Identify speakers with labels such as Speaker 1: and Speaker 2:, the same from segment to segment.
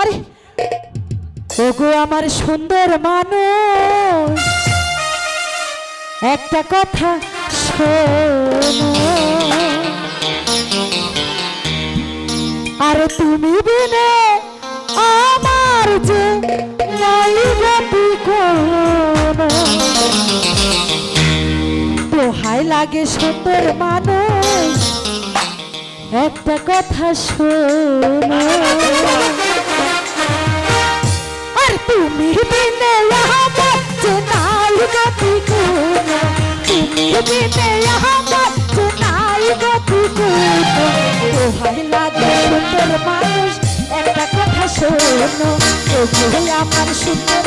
Speaker 1: আরে, ওগো আমার সুন্দর মানুষ। একটা কথা আর তুমি বিনে আমার যে নাই গতি দোহাই লাগে সুন্দর মানুষ। একটা কথা শোনো। তুমি বিনে আমার যে নাই গতি কোনো তুমি বিনে সুন্দর মানুষ, একটা কথা শোনো। ওগো আমার সুন্দর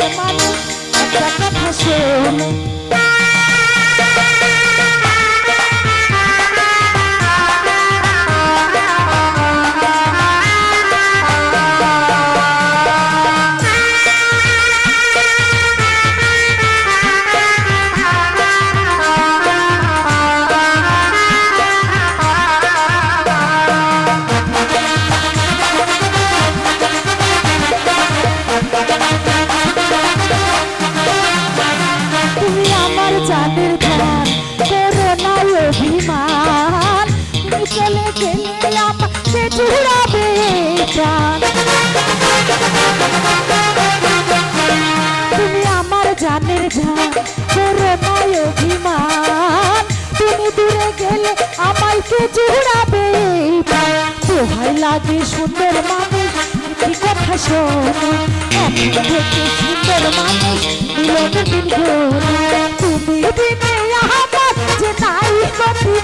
Speaker 1: জুড়াবে প্রাণ তুমি আমার জানের ধান করো না অভিমান। তুমি দূরে গেলে আমায় কে জুড়াবে দোহাই লাগে সুন্দর মানুষ কি কথা শোনো। সুন্দর মানুষ মিলন দিন তুমি বিনে আমার যে নাই গতি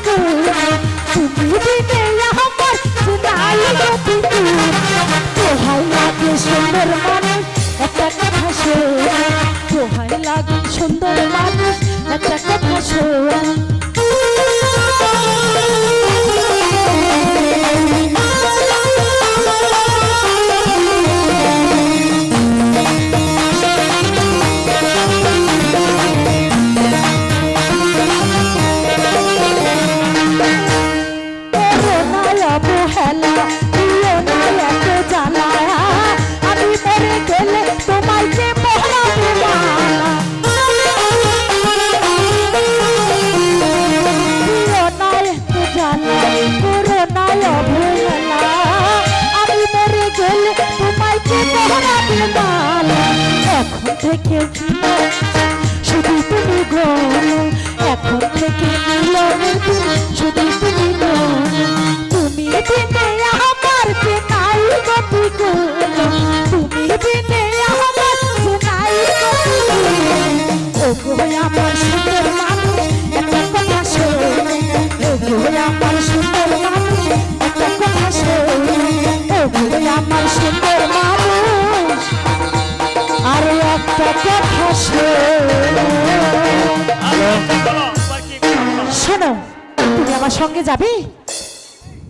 Speaker 1: দোহাই লাগুন সুন্দর মানুষ একটা কথা শোনো। থেকে শুধু তুমি গো এখন থেকে শুধু তুমি গো তুমি বিনে আমার যে নাই গতি কোনো তুমি বিনে আমার যে নাই গতি ও গো আমার সুন্দর মানুষ, একটা কথা শোনো। ও গো আমার সুন্দর মানুষ, একটা কথা শোনো। ও গো আমার সুন্দর শোনো শোনো তুমি আমার সঙ্গে যাবে?